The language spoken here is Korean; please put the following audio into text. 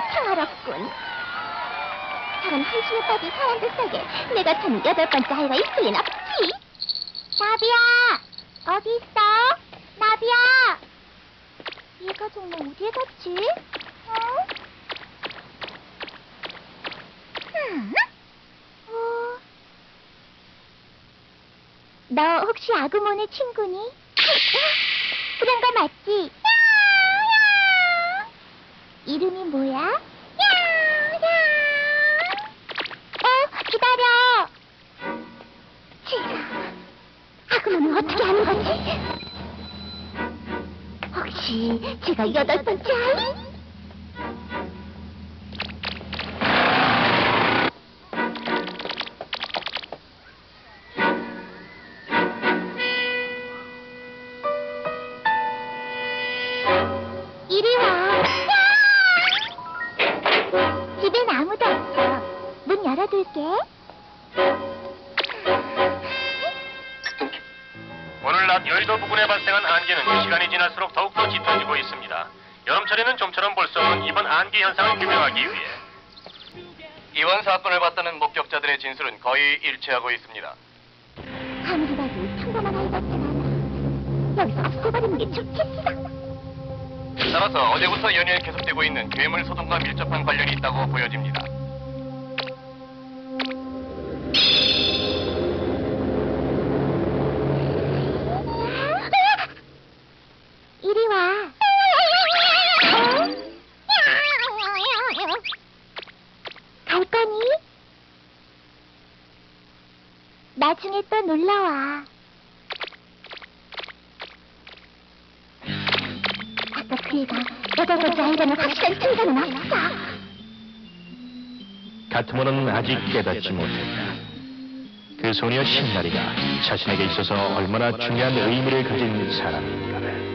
있군. 저런 한심에 빠진 사람들 속에 내가 전 여덟 번째 있을 리는 없지. 나비야, 어디 있어? 나비야. 얘가 정말 어디에 갔지? 어? 음? 어? 너 혹시 아구몬의 친구니? 그런 거 맞지? 뭐야? 어, 기다려. 아구몬은 어떻게 하는 거지? 혹시 제가 여덟 번째 아이? 이리 와. 아무도 없어. 문 열어둘게. 오늘 낮 여의도 부근에 발생한 안개는 시간이 지날수록 더욱더 짙어지고 있습니다. 여름철에는 좀처럼 볼 수 없는 이번 안개 현상을 규명하기 위해 이번 사건을 봤다는 목격자들의 진술은 거의 일치하고 있습니다. 아무리 봐도 평범한 아이 같진 않아. 여기서 없애버리는 게 좋겠어. 따라서 어제부터 연이어 계속되고 있는 괴물 소동과 밀접한 관련이 있다고 보여집니다. 나중에 또 놀러 와. 애가 여덟 번째 아이라는 확실한 증거는 없어. 가트모는 아직 깨닫지 못했다. 그 소녀 신나리가 자신에게 있어서 얼마나 중요한 의미를 가진 사람인가를.